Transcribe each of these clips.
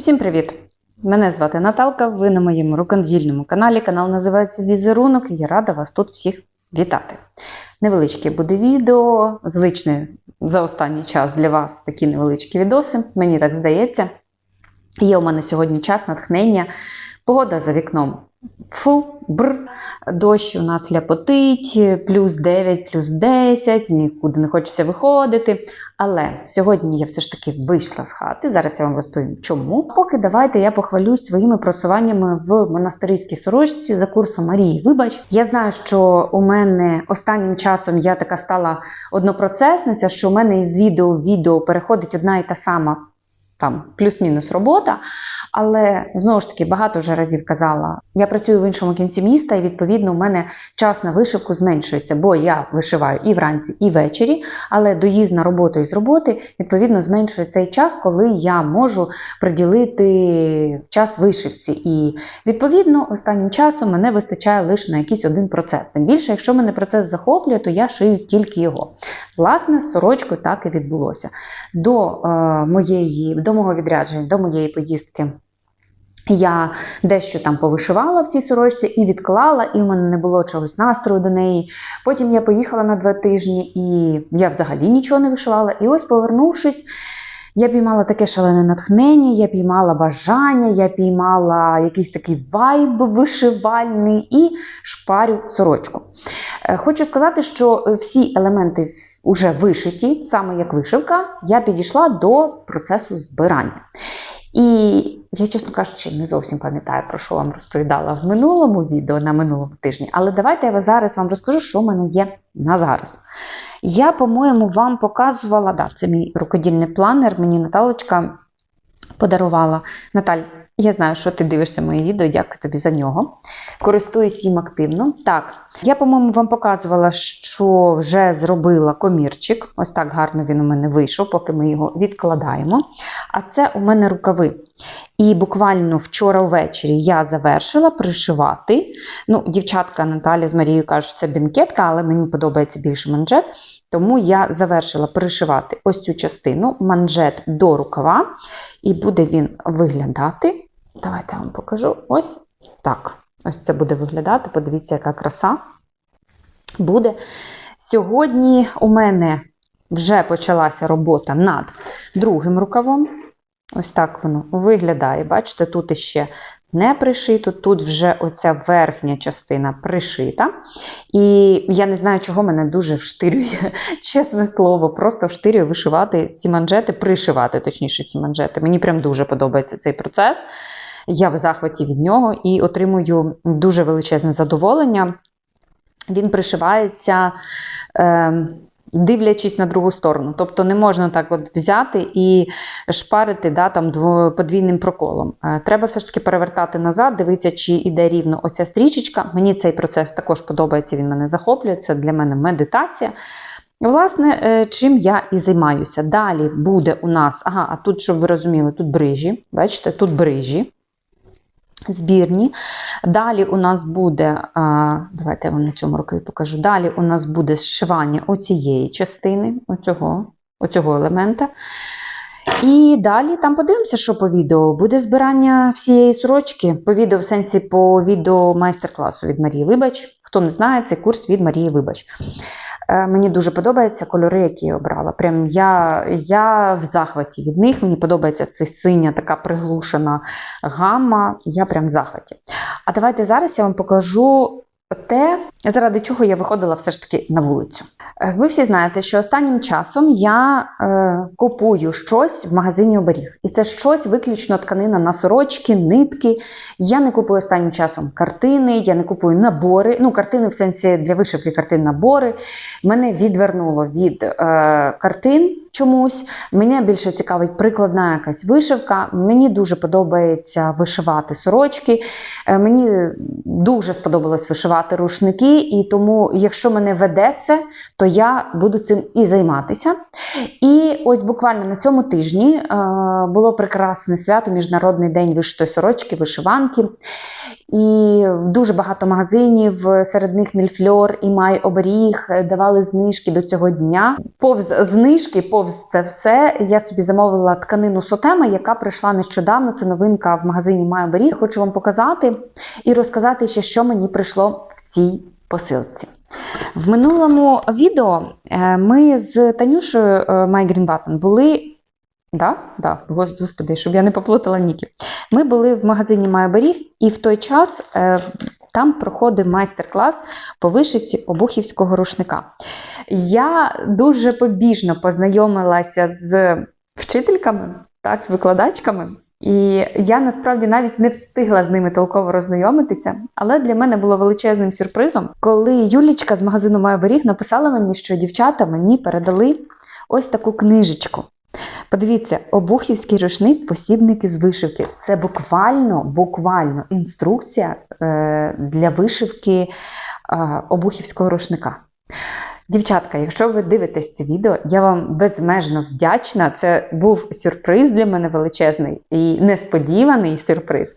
Усім привіт! Мене звати Наталка. Ви на моєму рукодільному каналі. Канал називається Візерунок і я рада вас тут всіх вітати. Невеличке буде відео, звичне за останній час для вас такі невеличкі відоси, мені так здається. Є у мене сьогодні час натхнення. Погода за вікном. Фу, бр, дощ у нас ляпотить, плюс 9, плюс 10, нікуди не хочеться виходити. Але сьогодні я все ж таки вийшла з хати. Зараз я вам розповім, чому. Поки давайте я похвалюсь своїми просуваннями в монастирській сорочці за курсом Марії. Вибач, я знаю, що у мене останнім часом я така стала однопроцесниця, що у мене із відео в відео переходить одна і та сама. Там плюс-мінус робота, але знову ж таки багато вже разів казала, я працюю в іншому кінці міста, і відповідно у мене час на вишивку зменшується, бо я вишиваю і вранці, і ввечері, але доїзд на роботу і з роботи відповідно зменшує цей час, коли я можу приділити час вишивці. І відповідно останнім часом мене вистачає лише на якийсь один процес. Тим більше, якщо мене процес захоплює, то я шию тільки його. Власне, з сорочкою так і відбулося. До е, моєї до мого відрядження, до моєї поїздки. Я дещо там повишивала в цій сорочці і відклала, і в мене не було чогось настрою до неї. Потім я поїхала на два тижні, і я взагалі нічого не вишивала. І ось, повернувшись, я піймала таке шалене натхнення, я піймала бажання, я піймала якийсь такий вайб вишивальний і шпарю сорочку. Е, Хочу сказати, що всі елементи вже вишиті, саме як вишивка, я підійшла до процесу збирання. І я, чесно кажучи, не зовсім пам'ятаю, про що вам розповідала в минулому відео на минулому тижні, але давайте я зараз вам розкажу, що в мене є на зараз. Я, по-моєму, вам показувала, да, це мій рукодільний планер, мені Наталочка подарувала. Наталь, я знаю, що ти дивишся мої відео, дякую тобі за нього. Користуюсь їм активно. Так, я, по-моєму, вам показувала, що вже зробила комірчик. Ось так гарно він у мене вийшов, поки ми його відкладаємо. А це у мене рукави. І буквально вчора ввечері я завершила пришивати. Ну, Дівчатка Наталя з Марією кажуть, що це бінкетка, але мені подобається більше манжет. Тому я завершила пришивати ось цю частину манжет до рукава. І буде він виглядати. Давайте я вам покажу. Ось так. Ось це буде виглядати. Подивіться, яка краса буде. Сьогодні у мене вже почалася робота над другим рукавом. Ось так воно виглядає. Бачите, тут іще не пришито, тут вже оця верхня частина пришита. І я не знаю, чого мене дуже вштирює, чесне слово, просто вштирює вишивати ці манжети, пришивати, точніше, ці манжети. Мені прям дуже подобається цей процес. Я в захваті від нього і отримую дуже величезне задоволення. Він пришивається. Е, Дивлячись на другу сторону. Тобто не можна так от взяти і шпарити да, там, подвійним проколом. Треба все ж таки перевертати назад, дивитися, чи йде рівно оця стрічечка. Мені цей процес також подобається, він мене захоплює, це для мене медитація. Власне, чим я і займаюся. Далі буде у нас, ага, а тут, щоб ви розуміли, тут брижі. Бачите, тут брижі. Збірні. Далі у нас буде, давайте я вам на цьому рукаві покажу. Далі у нас буде зшивання оцієї частини, оцього, оцього елемента. І далі там подивимося, що по відео. Буде збирання всієї сорочки. По відео, в сенсі по відео майстер-класу від Марії Вибач. Хто не знає, це курс від Марії Вибач. Мені дуже подобаються кольори, які я обрала. Прям я я в захваті від них. Мені подобається ця синя, така приглушена гамма. Я прям в захваті. А давайте зараз я вам покажу те, заради чого я виходила все ж таки на вулицю. Ви всі знаєте, що останнім часом я е, купую щось в магазині оберіг. І це щось виключно тканина на сорочки, нитки. Я не купую останнім часом картини, я не купую набори. Ну, картини в сенсі для вишивки картин набори. Мене відвернуло від е, картин чомусь. Мене більше цікавить прикладна якась вишивка. Мені дуже подобається вишивати сорочки. Е, мені дуже сподобалось вишивати рушники, і тому, якщо мене веде це, то я буду цим і займатися. І ось буквально на цьому тижні е, було прекрасне свято Міжнародний день вишитої сорочки, вишиванки. і дуже багато магазинів, серед них Мільфльор і Май Оберіг давали знижки до цього дня. Повз знижки, повз це все, я собі замовила тканину Сотема, яка прийшла нещодавно. Це новинка в магазині Май Оберіг. Хочу вам показати і розказати ще, що мені прийшло в цій посилці. В минулому відео е, ми з е, My були. Да? Да, господи, щоб я не поплутала Ніки. Ми були в магазині Майберіг, і в той час е, там проходив майстер-клас по вишивці обухівського рушника. Я дуже побіжно познайомилася з вчительками, так, з викладачками. І я насправді навіть не встигла з ними толково роззнайомитися, але для мене було величезним сюрпризом, коли Юлічка з магазину Моя Беріг написала мені, що дівчата мені передали ось таку книжечку. Подивіться, обухівський рушник, посібники з вишивки. Це буквально буквально інструкція е, для вишивки е, обухівського рушника. Дівчатка, якщо ви дивитесь це відео, я вам безмежно вдячна. Це був сюрприз для мене величезний і несподіваний сюрприз.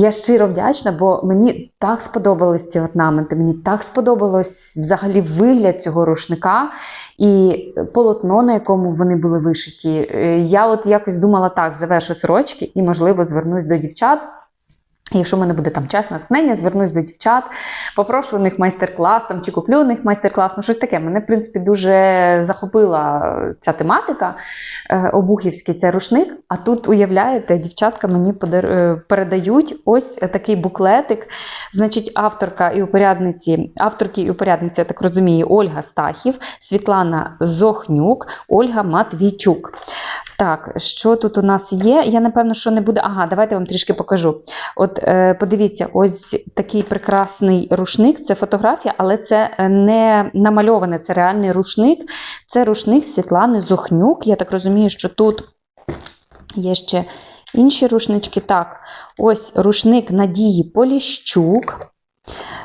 Я щиро вдячна, бо мені так сподобались ці орнаменти, мені так сподобалось взагалі вигляд цього рушника і полотно, на якому вони були вишиті. Я от якось думала так, завершу сорочки і, можливо, звернусь до дівчат. Якщо в мене буде там час натхнення, звернусь до дівчат, попрошу у них майстер-клас там, чи куплю у них майстер-клас. Ну, щось таке. Мене, в принципі, дуже захопила ця тематика. Е, Обухівський це рушник. А тут, уявляєте, дівчатка мені е, передають ось такий буклетик. Значить, авторка і упорядниці, авторки і упорядниці, я так розумію, Ольга Стахів, Світлана Зохнюк, Ольга Матвійчук. Так, що тут у нас є? Я напевно, що не буде. Ага, давайте вам трішки покажу. От е, подивіться, ось такий прекрасний рушник. Це фотографія, але це не намальоване, це реальний рушник. Це рушник Світлани Зохнюк. Я так розумію, що тут є ще інші рушнички. Так, ось рушник Надії Поліщук.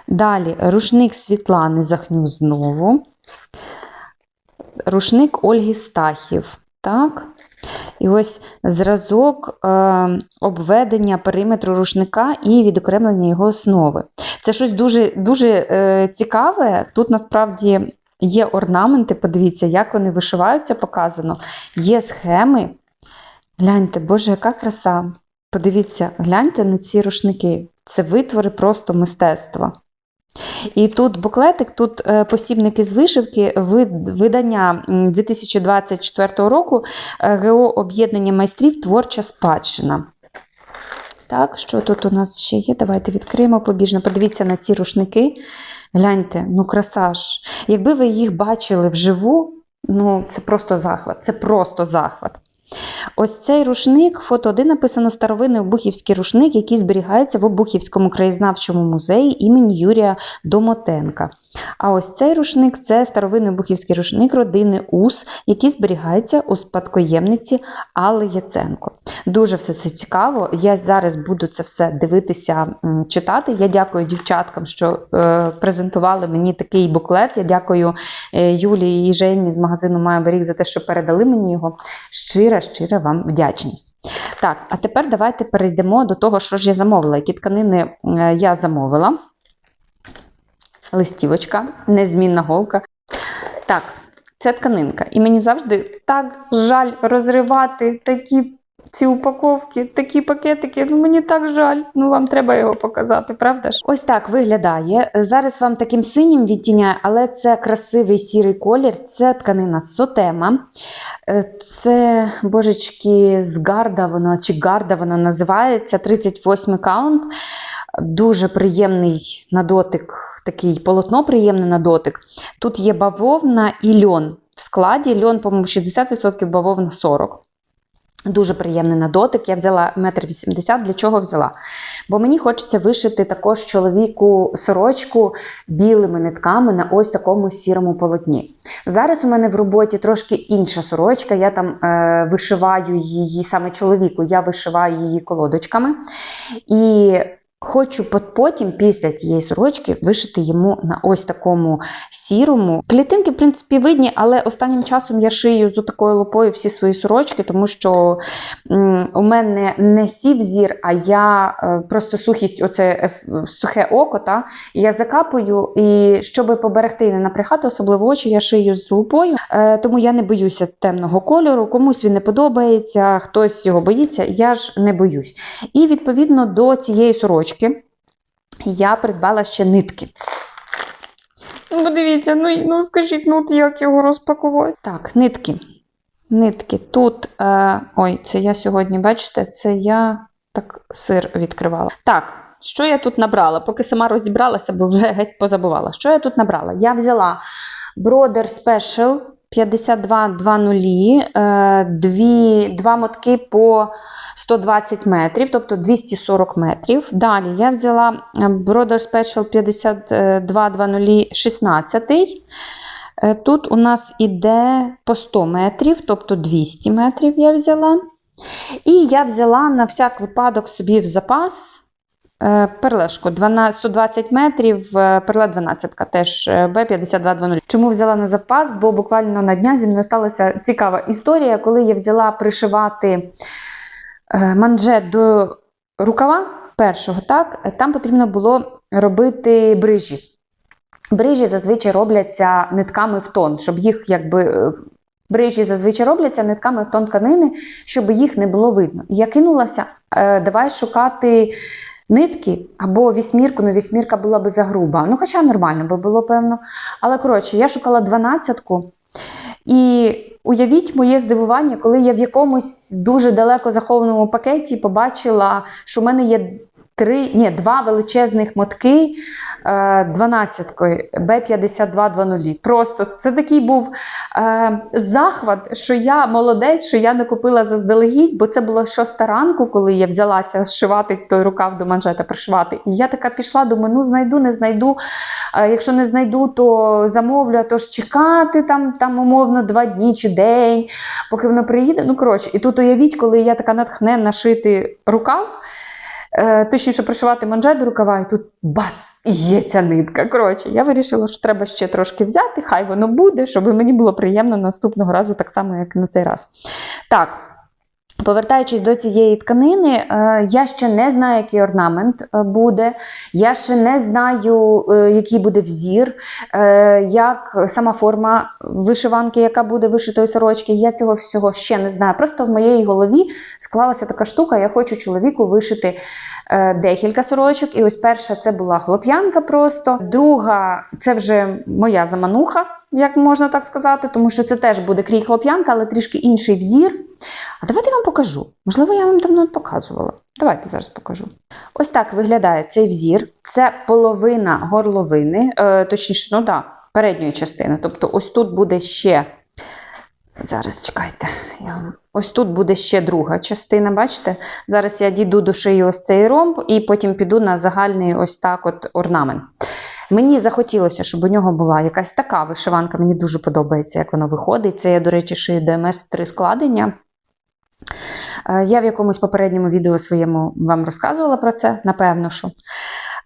Далі рушник Світлани Захню знову. Рушник Ольги Стахів. Так. І ось зразок е, обведення периметру рушника і відокремлення його основи. Це щось дуже дуже е, цікаве. Тут насправді є орнаменти, подивіться, як вони вишиваються, показано. Є схеми. Гляньте, Боже, яка краса! Подивіться, гляньте на ці рушники. Це витвори просто мистецтва. І тут буклетик, тут е, посібники з вишивки, видання 2024 року е, ГО об'єднання майстрів Творча спадщина. Так, що тут у нас ще є? Давайте відкриємо побіжно. Подивіться на ці рушники. Гляньте, ну краса ж. Якби ви їх бачили вживу, ну це просто захват. Це просто захват. Ось цей рушник, фото 1 написано старовинний обухівський рушник, який зберігається в Обухівському краєзнавчому музеї імені Юрія Домотенка. А ось цей рушник це старовинний бухівський рушник родини Ус, який зберігається у спадкоємниці Алли Яценко. Дуже все це цікаво. Я зараз буду це все дивитися, читати. Я дякую дівчаткам, що е, презентували мені такий буклет. Я дякую е, Юлії і Жені з магазину Мая Беріг за те, що передали мені його. Щира, щира вам вдячність. Так, а тепер давайте перейдемо до того, що ж я замовила. Які тканини е, я замовила листівочка, незмінна голка. Так, це тканинка. І мені завжди так жаль розривати такі ці упаковки, такі пакетики. Ну мені так жаль. Ну вам треба його показати, правда ж? Ось так виглядає. Зараз вам таким синім відтіняє, але це красивий сірий колір, це тканина сотема. Е, це божечки з гарда, вона чи гарда вона називається 38 каунт. Дуже приємний на дотик, такий полотно приємне на дотик. Тут є бавовна і льон. В складі льон, по-моєму, 60%, бавовна 40%. Дуже приємний на дотик. Я взяла 1,80 м. Для чого взяла? Бо мені хочеться вишити також чоловіку сорочку білими нитками на ось такому сірому полотні. Зараз у мене в роботі трошки інша сорочка. Я там е, вишиваю її саме чоловіку, я вишиваю її колодочками. І Хочу потім, після цієї сорочки, вишити йому на ось такому сірому. Клітинки, в принципі, видні, але останнім часом я шию з такою лупою всі свої сорочки, тому що у мене не сів зір, а я е, просто сухість, оце сухе око, та, я закапую, і щоб поберегти і не напрягати, особливо очі, я шию з лупою, е, тому я не боюся темного кольору. Комусь він не подобається, хтось його боїться, я ж не боюсь. І відповідно до цієї сорочки я придбала ще нитки. Ну, подивіться, ну, ну скажіть, ну от як його розпакувати? Так, нитки. Нитки. Тут, е, ой, це я сьогодні, бачите, це я так сир відкривала. Так, що я тут набрала? Поки сама розібралася, бо вже геть позабувала. Що я тут набрала? Я взяла Brother Special 5220, е, два мотки по 120 метрів, тобто 240 метрів. Далі я взяла е, Brother Special 5220 16. Е, Тут у нас іде по 100 метрів, тобто 200 метрів я взяла. І я взяла на всяк випадок собі в запас перлешку 12, 120 метрів, е, перла 12 теж е, Б5220. Чому взяла на запас? Бо буквально на днях зі мною сталася цікава історія, коли я взяла пришивати е, манжет до рукава першого, так, там потрібно було робити брижі. Брижі зазвичай робляться нитками в тон, щоб їх якби. Брижі зазвичай робляться нитками в тон тканини, щоб їх не було видно. Я кинулася, давай шукати нитки або вісьмірку, ну вісьмірка була би загруба. Ну, хоча нормально би було, певно. Але коротше, я шукала дванадцятку. І уявіть моє здивування, коли я в якомусь дуже далеко захованому пакеті побачила, що в мене є три, ні, два величезних мотки е, 12 Б5220. Просто це такий був е, захват, що я молодець, що я не купила заздалегідь, бо це було шоста ранку, коли я взялася зшивати той рукав до манжета, пришивати. І я така пішла, думаю, ну знайду, не знайду. Е, якщо не знайду, то замовлю, а то ж чекати там, там умовно два дні чи день, поки воно приїде. Ну, коротше, і тут уявіть, коли я така натхненна шити рукав. Е, Точніше, пришивати манжет до рукава, і тут бац, і є ця нитка. Коротше, я вирішила, що треба ще трошки взяти, хай воно буде, щоб мені було приємно наступного разу, так само, як на цей раз. Так. Повертаючись до цієї тканини, е, я ще не знаю, який орнамент е, буде. Я ще не знаю, е, який буде взір, як сама форма вишиванки, яка буде вишитої сорочки. Я цього всього ще не знаю. Просто в моїй голові склалася така штука. Я хочу чоловіку вишити декілька сорочок. І ось перша це була хлоп'янка просто. Друга це вже моя замануха, як можна так сказати, тому що це теж буде крій хлоп'янка, але трішки інший взір. А давайте я вам покажу. Можливо, я вам давно показувала. Давайте зараз покажу. Ось так виглядає цей взір. Це половина горловини, е, точніше, ну да, передньої частини. Тобто, ось тут буде ще. Зараз чекайте. Я... Ось тут буде ще друга частина, бачите? Зараз я дійду до шиї ось цей ромб і потім піду на загальний ось так от орнамент. Мені захотілося, щоб у нього була якась така вишиванка. Мені дуже подобається, як воно виходить. Це я, до речі, шию ДМС в три складення. Е, Я в якомусь попередньому відео своєму вам розказувала про це, напевно, що.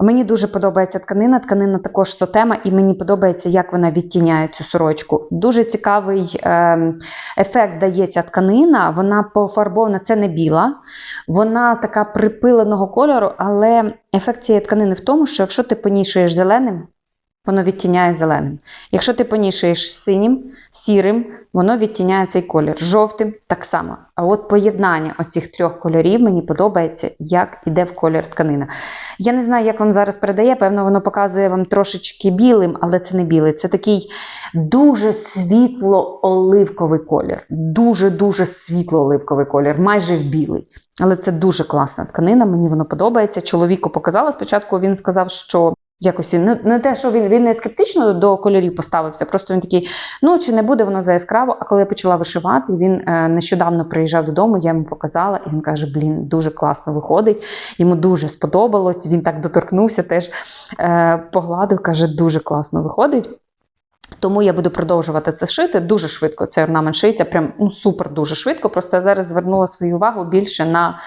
Мені дуже подобається тканина. Тканина також сотема, і мені подобається, як вона відтіняє цю сорочку. Дуже цікавий е, ефект дає ця тканина. Вона пофарбована, це не біла, вона така припиленого кольору, але ефект цієї тканини в тому, що якщо ти понішуєш зеленим, воно відтіняє зеленим. Якщо ти понішаєш синім, сірим, воно відтіняє цей колір. Жовтим так само. А от поєднання оцих трьох кольорів мені подобається, як іде в колір тканина. Я не знаю, як вам зараз передає, певно, воно показує вам трошечки білим, але це не білий. Це такий дуже світло-оливковий колір. Дуже-дуже світло-оливковий колір, майже в білий. Але це дуже класна тканина, мені воно подобається. Чоловіку показала спочатку, він сказав, що. Якось він не, не те, що він, він не скептично до кольорів поставився, просто він такий, ну чи не буде воно за яскраво. А коли я почала вишивати, він е, нещодавно приїжджав додому, я йому показала, і він каже: Блін, дуже класно виходить. Йому дуже сподобалось. Він так доторкнувся, теж е, погладив, каже, дуже класно виходить. Тому я буду продовжувати це шити дуже швидко. Цей орнамент шиється, прям ну, супер дуже швидко. Просто я зараз звернула свою увагу більше на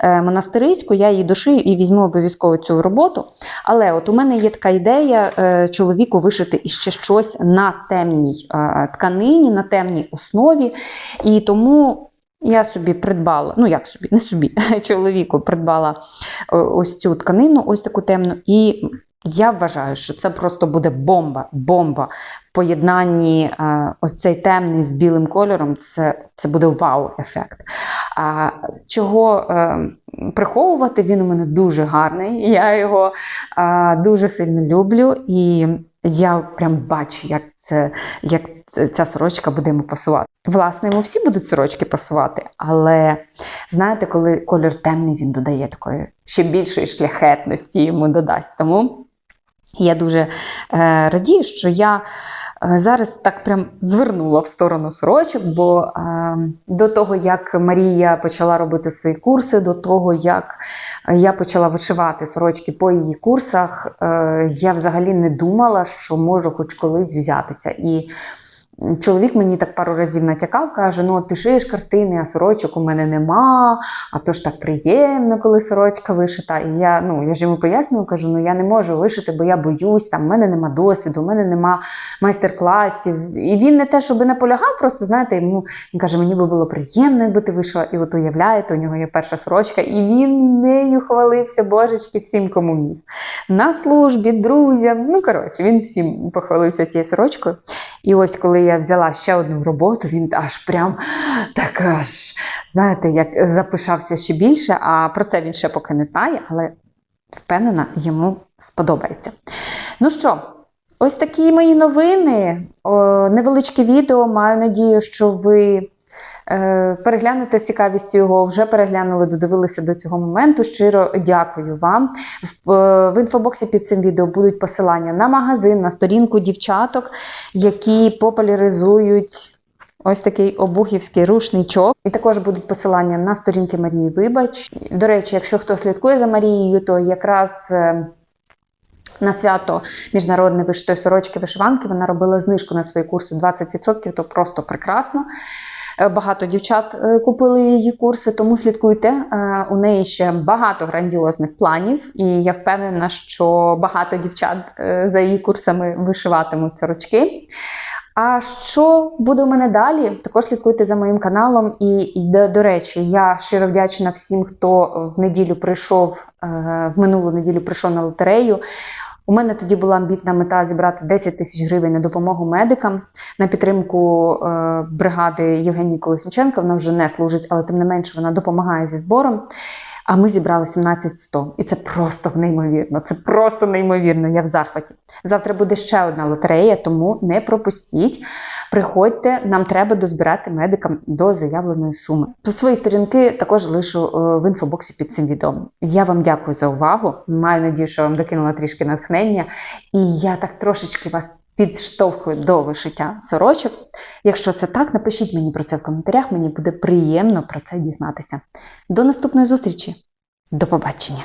е, монастирську. Я її дошию і візьму обов'язково цю роботу. Але от у мене є така ідея е, чоловіку вишити іще щось на темній е, тканині, на темній основі. І тому. Я собі придбала, ну як собі, не собі, чоловіку придбала е, ось цю тканину, ось таку темну. І я вважаю, що це просто буде бомба, бомба в поєднанні е, ось цей темний з білим кольором. Це, це буде вау-ефект. А чого е, приховувати? Він у мене дуже гарний. Я його е, дуже сильно люблю, і я прям бачу, як це як ця сорочка буде йому пасувати. Власне, йому всі будуть сорочки пасувати, але знаєте, коли колір темний, він додає такої ще більшої шляхетності йому додасть. Тому я дуже е, радію, що я е, зараз так прям звернула в сторону сорочок, бо е, до того, як Марія почала робити свої курси, до того, як я почала вишивати сорочки по її курсах, я взагалі не думала, що можу хоч колись взятися. І Чоловік мені так пару разів натякав, каже: ну, ти шиєш картини, а сорочок у мене нема, а то ж так приємно, коли сорочка вишита. І я, ну, я ж йому пояснюю, кажу, ну я не можу вишити, бо я боюсь, там, в мене нема досвіду, в мене нема майстер-класів. І він не те, щоб наполягав, просто знаєте, йому він каже, мені би було приємно, якби ти вийшла. І от уявляєте, у нього є перша сорочка, і він нею хвалився, божечки, всім, кому міг. На службі, друзям. Ну, коротше, він всім похвалився тією сорочкою. І ось коли я взяла ще одну роботу, він аж прям так аж, знаєте, як запишався ще більше. А про це він ще поки не знає, але впевнена, йому сподобається. Ну що, ось такі мої новини. Невеличке відео. Маю надію, що ви. Е, Переглянете з цікавістю його, вже переглянули, додивилися до цього моменту. Щиро дякую вам. В, е, в інфобоксі під цим відео будуть посилання на магазин, на сторінку дівчаток, які популяризують ось такий обухівський рушничок. І також будуть посилання на сторінки Марії Вибач. До речі, якщо хто слідкує за Марією, то якраз. е, На свято міжнародне вишитої сорочки вишиванки вона робила знижку на свої курси 20%, то просто прекрасно. Е, Багато дівчат е, купили її курси, тому слідкуйте. Е, У неї ще багато грандіозних планів, і я впевнена, що багато дівчат за її курсами вишиватимуть сорочки. А що буде у мене далі? Також слідкуйте за моїм каналом. І, і до, до речі, я щиро вдячна всім, хто в неділю прийшов, в минулу неділю прийшов на лотерею. У мене тоді була амбітна мета зібрати 10 тисяч гривень на допомогу медикам на підтримку е, бригади Євгенії Колесніченка. Вона вже не служить, але тим не менше вона допомагає зі збором. А ми зібрали 17100. І це просто неймовірно. Це просто неймовірно. Я в захваті. Завтра буде ще одна лотерея, тому не пропустіть. Приходьте, нам треба дозбирати медикам до заявленої суми. По свої сторінки також лишу е, в інфобоксі під цим відео. Я вам дякую за увагу. Маю надію, що вам докинула трішки натхнення. І я так трошечки вас підштовхую до вишиття сорочок. Якщо це так, напишіть мені про це в коментарях. Мені буде приємно про це дізнатися. До наступної зустрічі. До побачення!